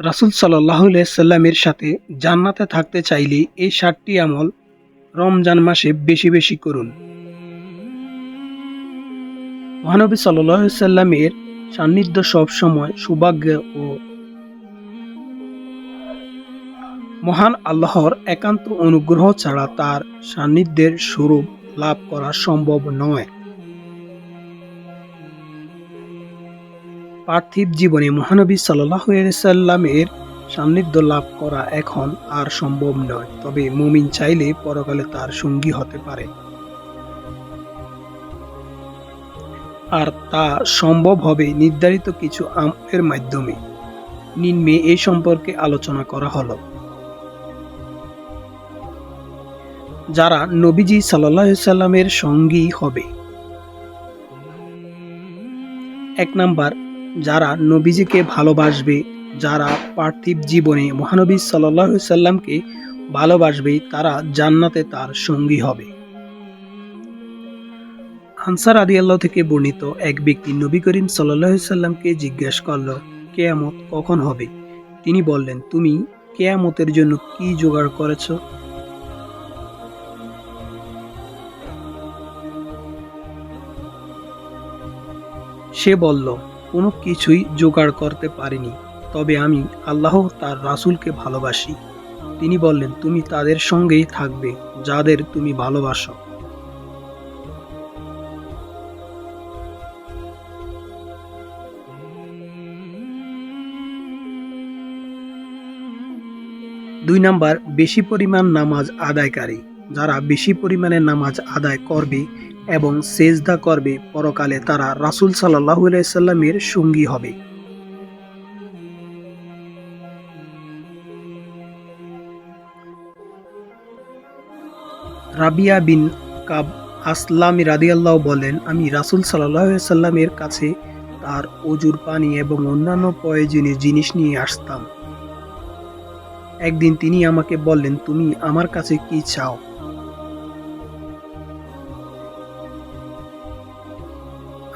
রাসুল সাল্লাহ সাল্লামের সাথে জান্নাতে থাকতে চাইলে এই সাতটি আমল রমজান মাসে বেশি বেশি করুন। মহানবী সাল্লাহ সাল্লামের সান্নিধ্য সবসময় সৌভাগ্য ও মহান আল্লাহর একান্ত অনুগ্রহ ছাড়া তার সান্নিধ্যের স্বরূপ লাভ করা সম্ভব নয়। পার্থিব জীবনে মহানবী সাল্লাহ সাল্লামের সান্নিধ্য লাভ করা এখন আর সম্ভব নয়। তবে মুমিন চাইলে পরকালে তার সঙ্গী হতে পারে। আর তা সম্ভব হবে নির্ধারিত কিছু আমলের মাধ্যমে। নিম্নে এ সম্পর্কে আলোচনা করা হলো। যারা নবীজি সাল্লাহ সাল্লামের সঙ্গী হবে। এক নাম্বার যারা নবীজিকে ভালোবাসবে, যারা পার্থিব জীবনে মহানবী সাল্লাহ সাল্লামকে ভালোবাসবে, তারা জান্নাতে তার সঙ্গী হবে। আনসার আদি আল্লাহ থেকে বর্ণিত এক ব্যক্তি নবী করিম সাল্লাহ সাল্লামকে জিজ্ঞেস করল, কেয়ামত কখন হবে? তিনি বললেন, তুমি কেয়ামতের জন্য কি জোগাড় করেছ? সে বলল কোনো কিছুই জোগাড় করতে পারিনি। তবে আমি আল্লাহ তার রাসূলকে ভালোবাসি। তিনি বললেন, তুমি তাদের সঙ্গেই থাকবে, যাদের তুমি ভালোবাসো। দুই নাম্বার, বেশি পরিমাণ নামাজ আদায়কারী। যারা বেশি পরিমাণে নামাজ আদায় করবে এবং সেজদা করবে, পরকালে তারা রাসূল আলাইহি সাল্লামের সঙ্গী হবে। রাবিয়া বিন কাব আসলামী রাদিয়াল্লাহ বলেন, আমি রাসূল আলাইহি সাল্লামের কাছে তার অজুর পানি এবং অন্যান্য প্রয়োজনীয় জিনিস নিয়ে আসতাম। একদিন তিনি আমাকে বললেন, তুমি আমার কাছে কি চাও?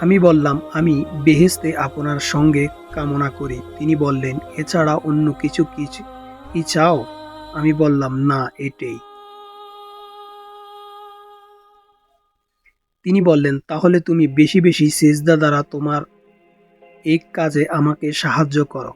আমি বললাম, আমি বেহেস্তে আপনার সঙ্গে কামনা করি। তিনি বললেন, এছাড়া অন্য কিছু কি চাও? আমি বললাম, না, এটাই। তিনি বললেন, তাহলে তুমি বেশি বেশি সেজদা দ্বারা তোমার এক কাজে আমাকে সাহায্য করো।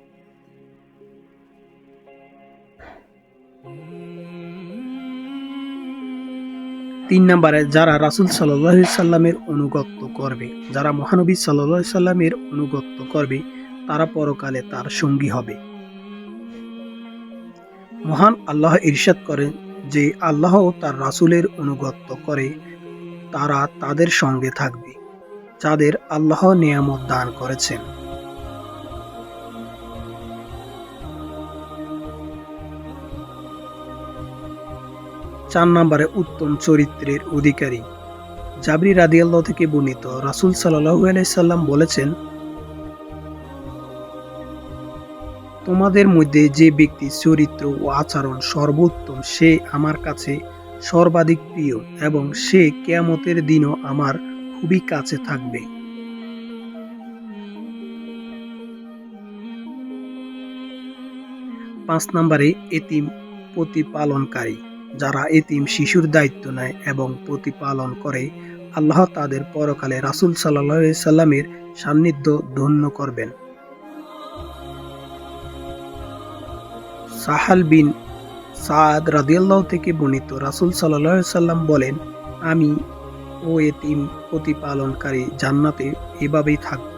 তিন নম্বরে, যারা রাসুল সাল্লাহ সাল্লামের অনুগত্য করবে, যারা মহানবী সাল্লাহ সাল্লামের অনুগত্য করবে, তারা পরকালে তার সঙ্গী হবে। মহান আল্লাহ ইরশাদ করেন যে আল্লাহ তার রাসুলের অনুগত্য করে, তারা তাদের সঙ্গে থাকবে, যাদের আল্লাহ নিয়ামত দান করেছেন। চার নম্বরে উত্তম চরিত্রের অধিকারী। জাবরি রাদিয়াল্লাহ থেকে বর্ণিত রাসুল সাল্লাহু আলাইসাল্লাম বলেছেন, তোমাদের মধ্যে যে ব্যক্তি চরিত্র ও আচরণ সর্বোত্তম, সে আমার কাছে সর্বাধিক প্রিয় এবং সে কেয়ামতের দিনও আমার খুবই কাছে থাকবে। পাঁচ নম্বরে এতিম প্রতিপালনকারী। যারা এতিম শিশুর দায়িত্ব নেয় এবং প্রতিপালন করে, আল্লাহ তাদের পরকালে রাসুল সাল্লা সাল্লামের সান্নিধ্য ধন্য করবেন। সাহাল বিন সাদ রাদিয়াল্লাহ থেকে বর্ণিত রাসুল সাল্লাহ সাল্লাম বলেন, আমি, ও এতিম প্রতিপালনকারী জান্নাতে এভাবেই থাকব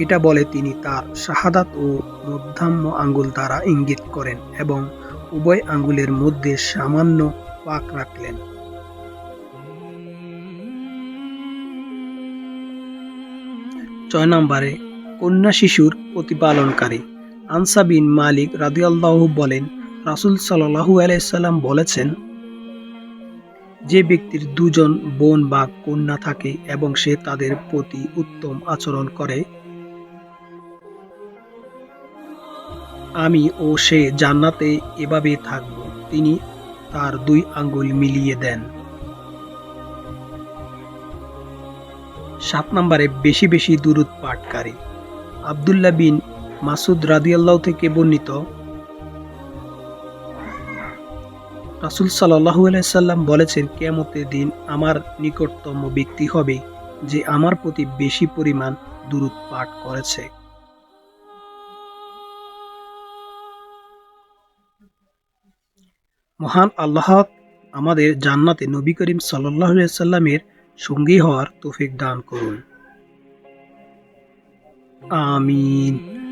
এটা বলে তিনি তার শাহাদাত ও মধ্যাম্য আঙ্গুল দ্বারা ইঙ্গিত করেন এবং উভয় আঙ্গুলের মধ্যে সামান্য পাক রাখলেন। ছয় নম্বরে, কন্যা শিশুর প্রতিপালনকারী আনসা বিন মালিক রাদিয়াল্লাহ বলেন, রাসুল সাল্লাহু আলাইসাল্লাম বলেছেন, যে ব্যক্তির দুজন বোন বা কন্যা থাকে এবং সে তাদের প্রতি উত্তম আচরণ করে আমি ও সে জান্নাতে এভাবে থাকব, তিনি তার দুই আঙ্গুল মিলিয়ে দেন। সাত নম্বরে বেশি বেশি দুরুদ পাঠকারী। আবদুল্লাহ বিন মাসুদ রাদিয়াল্লাহ থেকে বর্ণিত, রাসুল সাল্লাহু আলাইসাল্লাম বলেছেন, কেয়ামতের দিন আমার নিকটতম ব্যক্তি হবে যে আমার প্রতি বেশি পরিমাণ দুরুদ পাঠ করেছে। মহান আল্লাহ আমাদের জান্নাতে নবী করিম সাল্লাহ সাল্লামের সঙ্গী হওয়ার তৌফিক দান করুন। আমিন।